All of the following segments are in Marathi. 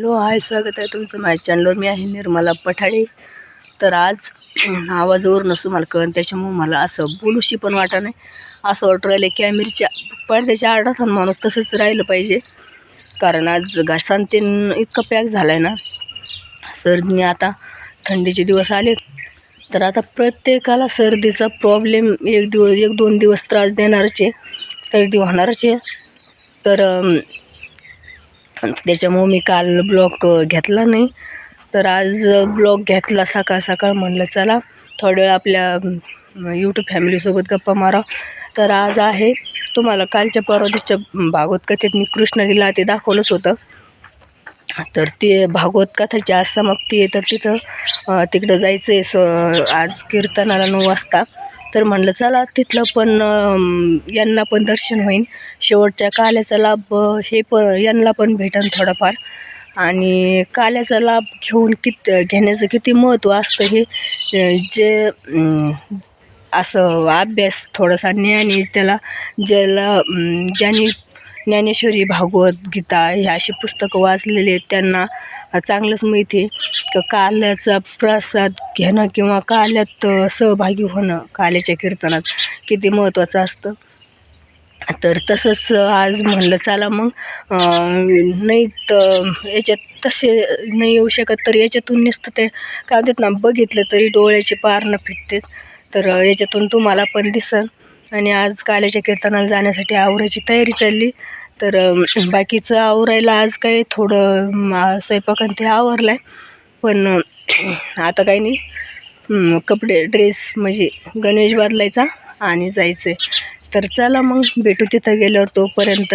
हॅलो हाय स्वागत आहे तुमचं माझ्या चॅनलवर मी आहे निर्मला पठाडे तर आज आवाजावर नसू मला कळण त्याच्यामुळे मला असं बोलूशी पण वाटा नाही. असं वाटू राहिलं कॅमेरीच्या पडद्याच्या आडात माणूस तसंच राहिलं पाहिजे. कारण आज घासांतीन इतका पॅक झाला आहे ना. सर्दीने आता थंडीचे दिवस आले तर आता प्रत्येकाला सर्दीचा प्रॉब्लेम एक दिवस एक दोन दिवस त्रास देणारचे सर्दी होणारचे तर त्याच्यामुळं मी काल ब्लॉग घेतला नाही. तर आज ब्लॉग घेतला सकाळ सकाळ म्हणलं चला थोड्या वेळ आपल्या यूट्यूब फॅमिलीसोबत गप्पा मारा. तर आज आहे तुम्हाला कालच्या परवाच्या भागवत कथेत मी कृष्णलीला ते दाखवलंच होतं. तर ते भागवत कथाची आज समाप्ती आहे तर तिथं तिकडं जायचं आहे स्व आज कीर्तनाला नऊ वाजता. तर म्हणलं चला तिथलं पण यांना पण दर्शन होईल शेवटच्या काल्याचा लाभ हे पण यांना पण भेटन थोडाफार. आणि काल्याचा लाभ घेऊन कित घेण्याचं किती महत्त्व असतं हे जे असं अभ्यास थोडासा ज्ञानी त्याला ज्याला ज्यांनी ज्ञानेश्वरी भागवत गीता हे अशी पुस्तकं वाचलेली आहेत. त्यांना चांगलंच माहिती आहे. काल्याचा प्रसाद घेणं किंवा काल्यात सहभागी होणं काल्याच्या कीर्तनात किती महत्त्वाचं असतं. तर तसंच आज म्हणलं चला मग नाही तर याच्यात तसे नाही येऊ शकत तर याच्यातून नुसतं ते काय देत ना बघितलं तरी डोळ्याचे पारणं फिटते तर याच्यातून तुम्हाला पण दिसन. आणि आज काल्याच्या कीर्तनाला जाण्यासाठी आवरायची तयारी चालली. तर बाकीचं आवरायला आज काही थोडं म, स्वयंपाक आणि ते आवरलं आहे पण आता काही नाही. कपडे ड्रेस म्हणजे गणेश बदलायचा आणि जायचं आहे तर चला मग भेटू तिथं गेल्यावर तोपर्यंत.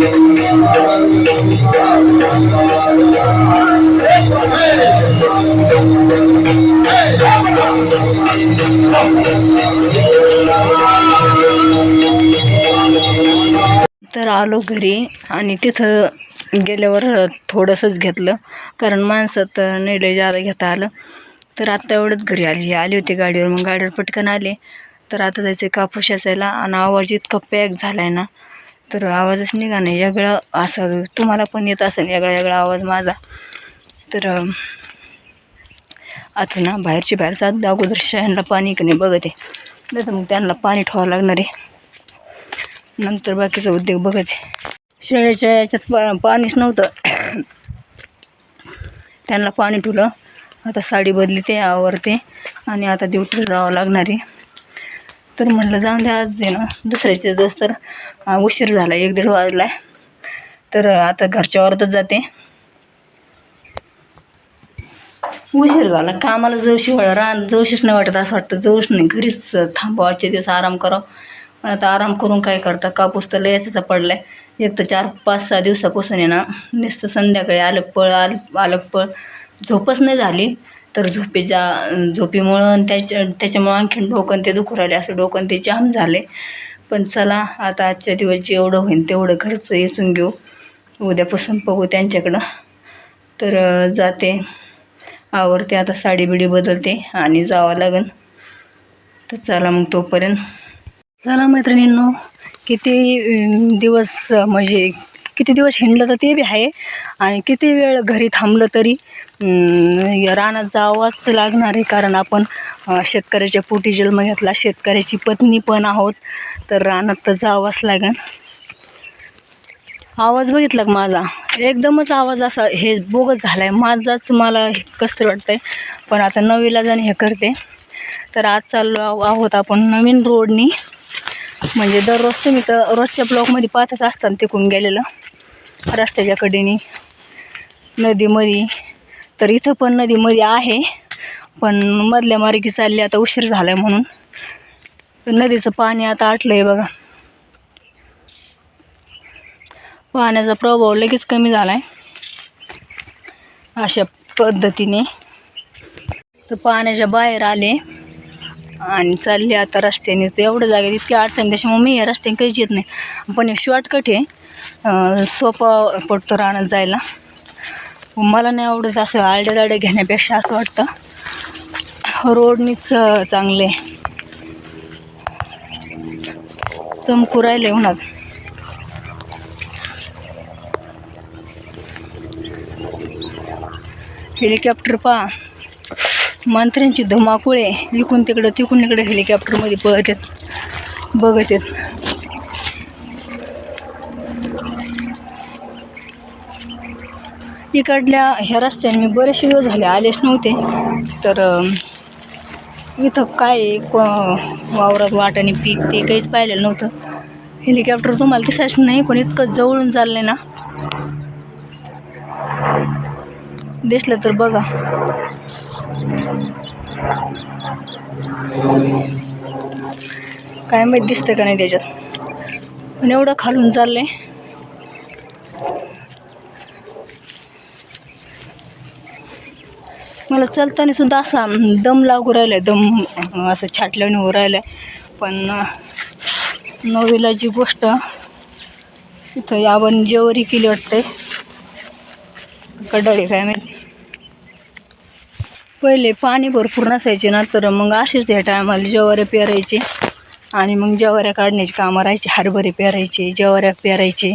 तर आलो घरी आणि तिथं गेल्यावर थोडंसंच घेतलं कारण माणसात तर लय जादा घेता आलं. तर आत्ता एवढंच घरी आली. आली होती गाडीवर मग गाडीवर पटकन आले. तर आता जायचं कापूस असायला आणि आवाज इतका पॅक झाला आहे ना. तर आवाजच निघा नाही वेगळं असं तुम्हाला पण येत असेल वेगळा वेगळा आवाज माझा. तर आता ना बाहेरची बाहेर जात अगोदर शहराला पाणी का नाही बघते. नाही तर मग त्यांना पाणी ठेवावं लागणार आहे. नंतर बाकीचा उद्योग बघत. आहे शेळ्याच्या याच्यात पा पाणीच नव्हतं. त्यांना पाणी ठुलं आता साडी बदली ते आवरते. आणि आता दिवटर जावं लागणार आहे. तर म्हटलं जाऊन द्या आज आहे ना दुसऱ्याच्या जोस तर उशीर झाला एक दीड वाजला तर आता घरच्या वरतच जाते. उशीर झाला कामाला जवशी वळ रान जवशीच नाही वाटत असं वाटतं. जवश नाही घरीच थांबावं आजचे दिवस आराम करावं. पण आता आराम करून काय करता? कापूस तर लयसाचा पडला आहे एक तर चार पाच सहा दिवसापासून आहे ना नुसतं संध्याकाळी आलं पळ आलं आलं पळ. झोपच नाही झाली. तर झोपेच्या झोपेमुळं आणि त्याच्या त्याच्यामुळं आणखीन डोकं ते दुखू राहिले. असं डोकं ते जाम झाले. पण चला आता आजच्या दिवस जेवढं होईल तेवढं घरचं येचून घेऊ. उद्यापासून बघू त्यांच्याकडं. तर जाते. आवडते आता साडी बिडी बदलते आणि जावं लागेल तर चला मग तोपर्यंत. चला मैत्रिणींनो किती दिवस म्हणजे किती दिवस हिंडलं तर ते बी आहे. आणि किती वेळ घरी थांबलं तरी रानात जावंच लागणार आहे. कारण आपण शेतकऱ्याच्या पोटी जन्म घेतला. शेतकऱ्याची पत्नी पण आहोत. तर रानात तर जावंच लागेल. आवाज बघितला का माझा? एकदमच आवाज असा हे बोगस झाला आहे माझाच मला हे कसं वाटतं आहे पण आता नवीला जाणं हे करते. तर आज चाललो आहो- आहोत आपण नवीन रोडनी. म्हणजे दररोज तुम्ही तर रोजच्या ब्लॉकमध्ये पाहतच असताना तिकून गेलेलं. रस्त्याच्या कडेने नदीमध्ये. तर इथं पण नदीमध्ये आहे पण मधल्या मार्गी चालली आता उशीर झाला आहे म्हणून. तर नदीचं पाणी आता आटलं आहे बघा. पाण्याचा प्रभाव लगेच कमी झाला आहे अशा पद्धतीने. तर पाण्याच्या बाहेर आले. आणि चालले आता रस्त्याने. तर एवढं जागेत इतकी अडचण त्याच्यामुळे मी या रस्त्याने काहीच येत नाही. पण हे शॉर्टकट आहे. सोपं सोपा पडतो राहणं जायला. मला नाही आवडत असं आळडे दाडे घेण्यापेक्षा असं वाटतं. रोडनीच चांगले चमकू राहिले उन्हात. हेलिकॉप्टर पहा. मंत्र्यांची धुमाकुळे इकून तिकडं तिकून इकडे हेलिकॉप्टरमध्ये पळत आहेत. बघत आहेत. इकडल्या ह्या रस्त्याने मी बरेचसे दिवस झाले आलेच नव्हते. तर इथं काय को- वावरात वाटाने पीक ते काहीच पाहिलेलं नव्हतं. हेलिकॉप्टर तुम्हाला दिसायच नाही पण इतकं जवळून चाललंय ना. दिसलं तर बघा. काय माहीत दिसतं का नाही त्याच्यात. पण एवढं खालून चाललं आहे मला चालताना सुद्धा असा दम लागू राहिला आहे दम असं छाटल्याने हो राहिलं आहे पण अं, नवीला जी गोष्ट इथं आपण जेवरी केली वाटते कडाळी काय माहिती. पहिले पाणी भरपूर नसायचे ना तर मग असेच या टायमाला ज्वाऱ्या पेरायचे. आणि मग जवाऱ्या काढण्याची कामं राहायची हरभरे पेरायचे जवाऱ्या पेरायचे.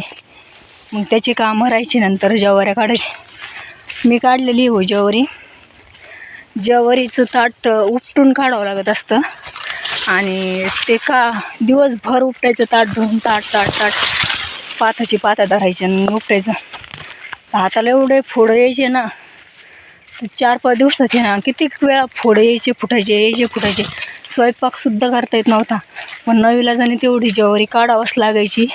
मग त्याची कामं राहायची नंतर जवाऱ्या काढायची. मी काढलेली हो जवारी. जवारीचं ताट उपटून काढावं लागत असतं. आणि ते का दिवसभर उपटायचं ताट धुवून ताट ताट ताट. पाताची पाता धरायची आणि उपटायचं. हाताला एवढे फोडं यायचे ना चार पाच दिवसात आहे ना किती वेळा फोड यायचे फुटायचे यायचे फुटायचे. स्वयंपाकसुद्धा करता येत नव्हता. पण नवीला जाणे तेवढी ज्वारी काढावंच लागायची.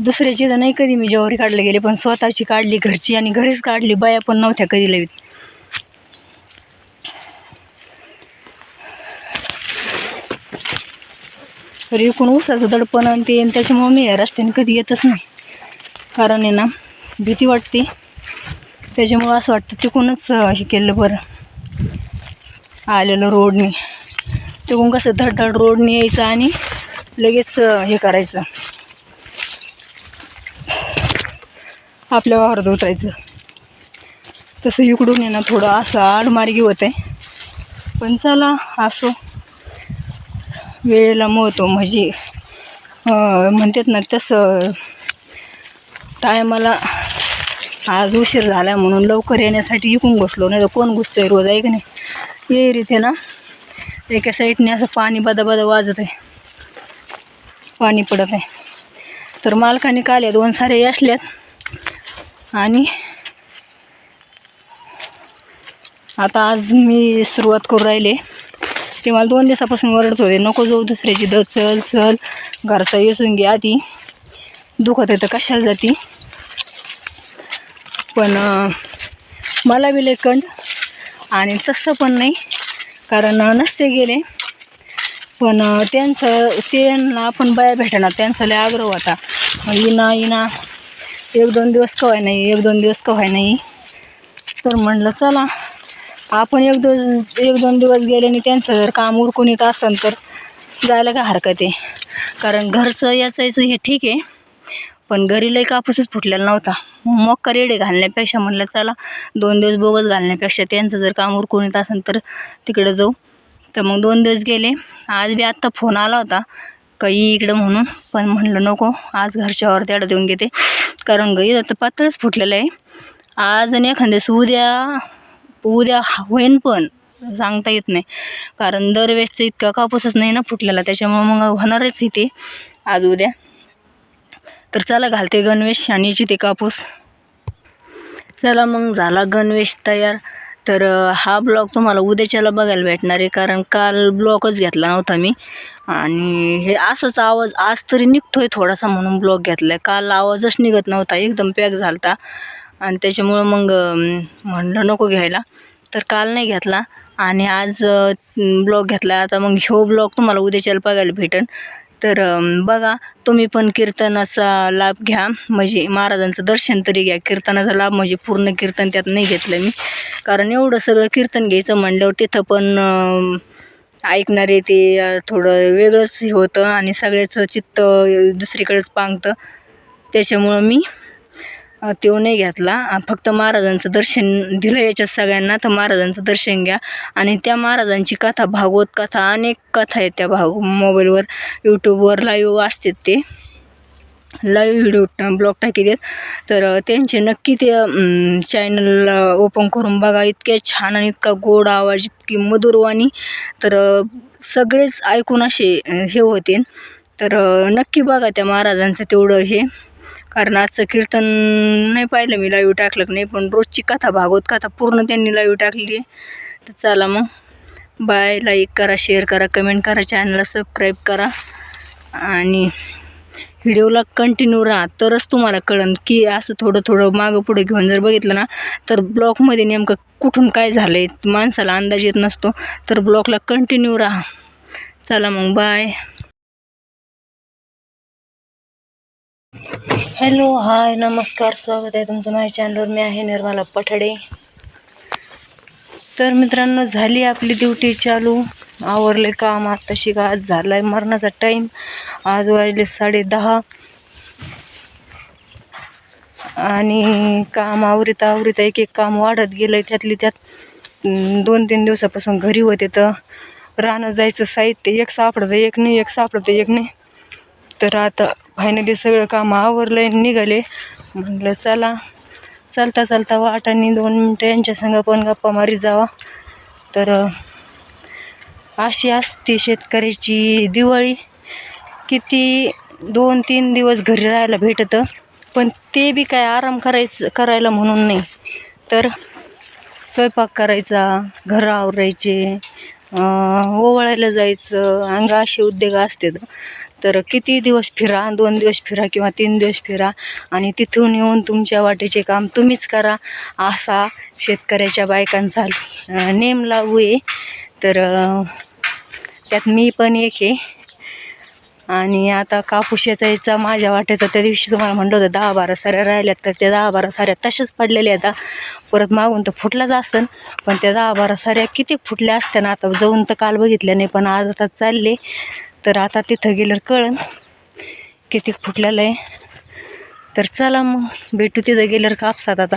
दुसऱ्याची तर नाही कधी मी ज्वारी काढले गेले पण स्वतःची काढली घरची आणि घरीच काढली बाया पण नव्हत्या कधी लवीत तर एकूण ऊसाचं दडपण आणि ते आणि त्याच्यामुळे मी या रस्त्याने कधी येतच नाही. कारण आहे ना भीती वाटते. त्याच्यामुळं असं वाटतं तिकूनच हे केलं बरं. आलेलं रोडने. तिकून कसं धडधड रोडने यायचं आणि लगेच हे करायचं. आपल्या वावरात उतरायचं. तसं इकडून आहे ना थोडं असं आडमार्गी होत आहे पण चला असो. वेळेला महत्त्व म्हणजे म्हणतात ना तसं टायमाला आज उशीर झाला म्हणून लवकर येण्यासाठी इकून बसलो नाही तर कोण घुसतोय रोज आहे की नाही? येईल इथे ना. एका साईडने असं पाणी बदाबदा वाजत आहे. पाणी पडत आहे. तर मालकाने काल या दोन सारे असल्यात आणि आता आज मी सुरुवात करू राहिले. ते मला दोन दिवसापासून ओरडत होते नको जाऊ दुसऱ्याची द चल चल घरचा येसून घे आधी. दुखत आहे तर कशाला जाती? पण मला बी लेखंड आणि तसं पण नाही कारण नसते गेले. पण त्यांचं त्यांना आपण बाया भेटणार त्यांचा लय आग्रह होता. इना इना एक दोन दिवस कवाय नाही एक दोन दिवस कवाय नाही तर म्हणलं चला आपण एक दोन एक दोन दिवस गेले आणि त्यांचं जर काम उरकून येत असेल तर जायला काय हरकत आहे? कारण घरचं याचायचं हे ठीक आहे. पण घरी लई कापूसच फुटलेला नव्हता. मग रेडे घालण्यापेक्षा म्हणलं चला दोन दिवस बोगस घालण्यापेक्षा त्यांचं जर काम उरकून येत असेल तर तिकडं जाऊ. तर मग दोन दिवस गेले. आज बी आत्ता फोन आला होता काही इकडं म्हणून. पण म्हणलं नको आज घरच्यावर त्याडं देऊन घेते. कारण गई आता पातळच फुटलेलं आहे. आज आणि एखाद्या दिवस उद्या उद्या होईन पण सांगता येत नाही. कारण दरवेळेसचं इतका कापूसच नाही ना फुटलेला त्याच्यामुळं मग होणारच इथे आज उद्या. तर चला घालते गणवेश आणि जिथे कापूस. चला मग झाला गणवेश तयार. तर हा ब्लॉग तुम्हाला उद्याच्याला बघायला भेटणार आहे कारण काल ब्लॉगच घेतला नव्हता मी. आणि हे असंच आवाज आज तरी निघतोय थोडासा म्हणून ब्लॉग घेतला आहे काल आवाजच निघत नव्हता एकदम पॅक झालता. आणि त्याच्यामुळं मग म्हणलं नको घ्यायला. तर काल नाही घेतला. आणि आज ब्लॉग घेतला. आता मग ह्यो ब्लॉग तुम्हाला उद्याच्याला बघायला भेटेल तर बघा तुम्ही पण कीर्तनाचा लाभ घ्या. म्हणजे महाराजांचं दर्शन तरी घ्या. कीर्तनाचा लाभ म्हणजे पूर्ण कीर्तन त्यात नाही घेतलं मी. कारण एवढं सगळं कीर्तन घ्यायचं म्हणल्यावर तिथं पण ऐकणारे ते थोडं वेगळंच हे होतं आणि सगळ्याचं चित्त दुसरीकडेच पांगतं. त्याच्यामुळं मी तो नाही घेतला. फक्त महाराजांचं दर्शन दिलं याच्यात सगळ्यांना. तर महाराजांचं दर्शन घ्या. आणि त्या महाराजांची कथा भागवत कथा अनेक कथा आहेत त्या भाग मोबाईलवर यूट्यूबवर लाईव्ह असतात ते. लाईव्ह व्हिडिओ ब्लॉग टाकी देत तर त्यांचे नक्की ते चॅनल ओपन करून बघा. इतके छान आणि इतका गोड आवाज इतकी मधुरवाणी तर सगळेच ऐकून असे हे होते. तर नक्की बघा त्या महाराजांचं तेवढं हे. कारण आजचं कीर्तन नाही पाहिलं मी लाईव्ह टाकलं की नाही पण रोजची कथा भागवत कथा पूर्ण त्यांनी लाईव्ह टाकली आहे. तर चला मग. बाय लाईक करा शेअर करा कमेंट करा चॅनलला सबस्क्राईब करा. आणि व्हिडिओला कंटिन्यू राहा. तरच तुम्हाला कळन की असं थोडं थोडं मागं पुढे घेऊन जर बघितलं ना तर ब्लॉकमध्ये नेमकं कुठून काय झालं आहे माणसाला अंदाज येत नसतो. तर ब्लॉकला कंटिन्यू राहा. चला मग. बाय हॅलो हाय नमस्कार स्वागत आहे तुमचं माझ्या चॅनलवर मी आहे निर्मला पठाडे. तर मित्रांनो झाली आपली ड्युटी चालू. आवरले काम आत्ताशी का आज झाला आहे मरणाचा टाईम आज वाजले साडे दहा. आणि काम आवरीत आवरीत एक एक काम वाढत गेलं आहे त्यातली त्यात दोन तीन दिवसापासून घरी होते तर रानं जायचं साहित्य एक सापडतं एक नाही एक सापडतं एक नाही. तर आता फायनली सगळं काम आवरलं निघाले. म्हटलं चला. चालता चालता वाटाने दोन मिनटं यांच्या संग पण गप्पा मारी जावा. तर अशी असते शेतकऱ्याची दिवाळी. किती दोन तीन दिवस घरी राहायला भेटतं पण ते बी काय आराम करायचं करायला म्हणून नाही. तर स्वयंपाक करायचा घर आवरायचे ओवाळायला जायचं अंग असे उद्योग असतात. तर किती दिवस फिरा दोन दिवस फिरा किंवा तीन दिवस फिरा आणि तिथून येऊन तुमच्या वाटेचे काम तुम्हीच करा असा शेतकऱ्याच्या बायकांचा नेम लागू आहे तर त्यात मी पण एक आहे. आणि आता कापूस याचा माझ्या वाट्याचा त्या दिवशी तुम्हाला म्हणलं होतं दहा बारा साऱ्या राहिल्यात तर त्या दहा बारा साऱ्या तशाच पडलेल्या आता परत मागून तर फुटलाच असन पण त्या दहा बारा साऱ्या किती फुटल्या असत्या ना आता जाऊन तर काल बघितल्या नाही पण आज आता चालले. तर आता तिथं गेल्यावर कळन किती फुटलेलं आहे. तर चला मग भेटू तिथं गेल्यावर कापसात आता.